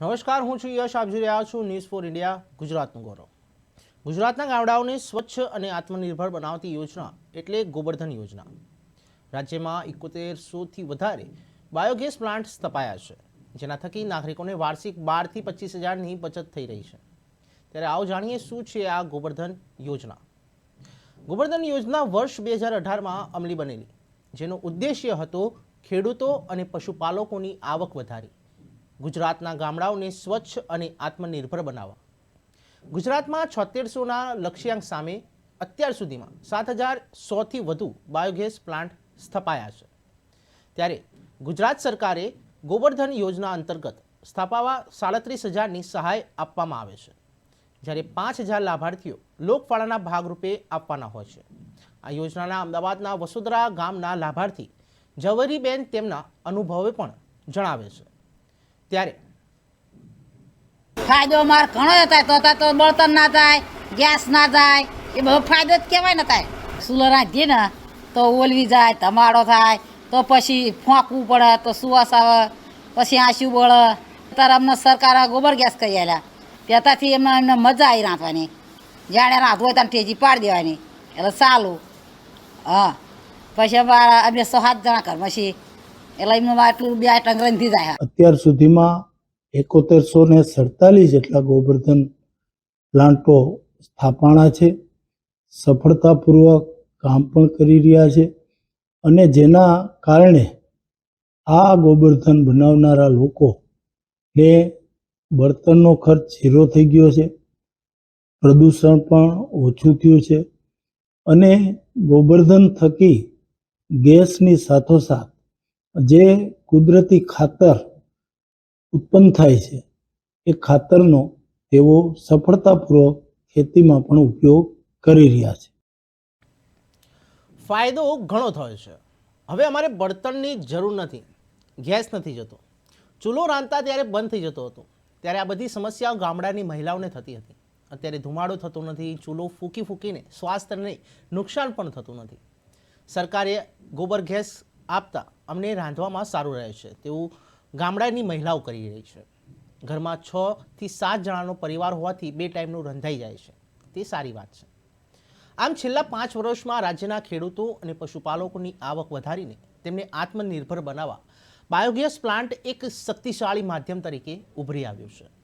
નમસ્કાર, હું છું યશ. આપ જોઈ રહ્યા છું ન્યૂઝ ફોર ઇન્ડિયા ગુજરાતનું ગૌરવ. ગુજરાતના ગામડાઓને સ્વચ્છ અને આત્મનિર્ભર બનાવતી યોજના એટલે ગોબરધન યોજના. રાજ્યમાં એકોતેરસોથી વધારે બાયોગેસ પ્લાન્ટ સ્થપાયા છે, જેના થકી નાગરિકોને વાર્ષિક બારથી પચીસ હજારની બચત થઈ રહી છે. ત્યારે આવો જાણીએ શું છે આ ગોબરધન યોજના. ગોબરધન યોજના વર્ષ બે હજાર અઢારમાં અમલી બનેલી, જેનો ઉદ્દેશ્ય હતો ખેડૂતો અને પશુપાલકોની આવક વધારી ગુજરાતના ગામડાઓને સ્વચ્છ અને આત્મનિર્ભર બનાવવા ગુજરાતમાં છોતેરસોના લક્ષ્યાંક સામે અત્યાર સુધીમાં સાત હજાર સોથી વધુ બાયોગેસ પ્લાન્ટ સ્થપાયા છે. ત્યારે ગુજરાત સરકારે ગોબરધન યોજના અંતર્ગત સ્થાપાવા સાડત્રીસ હજારની સહાય આપવામાં આવે છે. જ્યારે પાંચ હજાર લાભાર્થીઓ લોકફાળાના ભાગરૂપે આપવાના હોય છે. આ યોજનાના અમદાવાદના વસુધરા ગામના લાભાર્થી જવરીબેન તેમના અનુભવે પણ જણાવે છે. ત્યારે. ફાયદો અમારે ઘણો થાય. તો થાય તો બળતણ ના જાય ગેસ ના જાય એ બધો ફાયદો જ કહેવાય ને થાય સુલો રાખીએ ને, તો ઓલવી જાય, ધમાડો થાય, તો પછી ફોંકવું પડે, તો સુવાસ આવે, પછી આંસુ બળે. ત્યારે અમને સરકારે ગોબર ગેસ કરી આલ્યા. ત્યાંથી એમને એમને મજા આવી રાંધવાની. જાણે રાંધવું હોય ત્યાં ટેજી પાડી દેવાની. એટલે ચાલું. હા. પછી અમારા અમે સો સાત જણા ઘરમાં છીએ અત્યાર સુધીમાં એકોતેરસો ને સડતાલીસ જેટલા ગોબર્ધન પ્લાન્ટો સ્થાપના છે. સફળતાપૂર્વક કામ પણ કરી રહ્યા છે અને જેના કારણે આ ગોબર્ધન બનાવનારા લોકોને બળતણનો ખર્ચ ઝીરો થઈ ગયો છે. પ્રદૂષણ પણ ઓછું થયું છે અને ગોબર્ધન થકી ગેસની સાથોસાથ જે કુદરતી ખાતર ઉત્પન્ન થાય છે, એ ખાતરનો તેઓ સફળતાપૂર્વક ખેતીમાં પણ ઉપયોગ કરી રહ્યા છે. ફાયદો ઘણો થયો છે. હવે અમારે બળતણની જરૂર નથી, ગેસ નથી જતો. ચૂલો રાંધતા ત્યારે બંધ થઈ જતો હતો. ત્યારે આ બધી સમસ્યાઓ ગામડાની મહિલાઓને થતી હતી. અત્યારે ધુમાડો થતો નથી, ચૂલો ફૂકી ફૂંકીને સ્વાસ્થ્યને નુકસાન પણ થતું નથી. સરકારે ગોબર ગેસ આપતા અમને રાંધવામાં સારું રહે છે. તેવું ગામડાની મહિલાઓ કરી રહી છે. ઘરમાં છ થી સાત જણાનો પરિવાર હોવાથી બે ટાઈમનું રંધાઈ જાય છે. તે સારી વાત છે. આમ છેલ્લા પાંચ વર્ષમાં રાજ્યના ખેડૂતો અને પશુપાલકોની આવક વધારીને તેમને આત્મનિર્ભર બનાવવા બાયોગેસ પ્લાન્ટ એક શક્તિશાળી માધ્યમ તરીકે ઉભરી આવ્યું છે.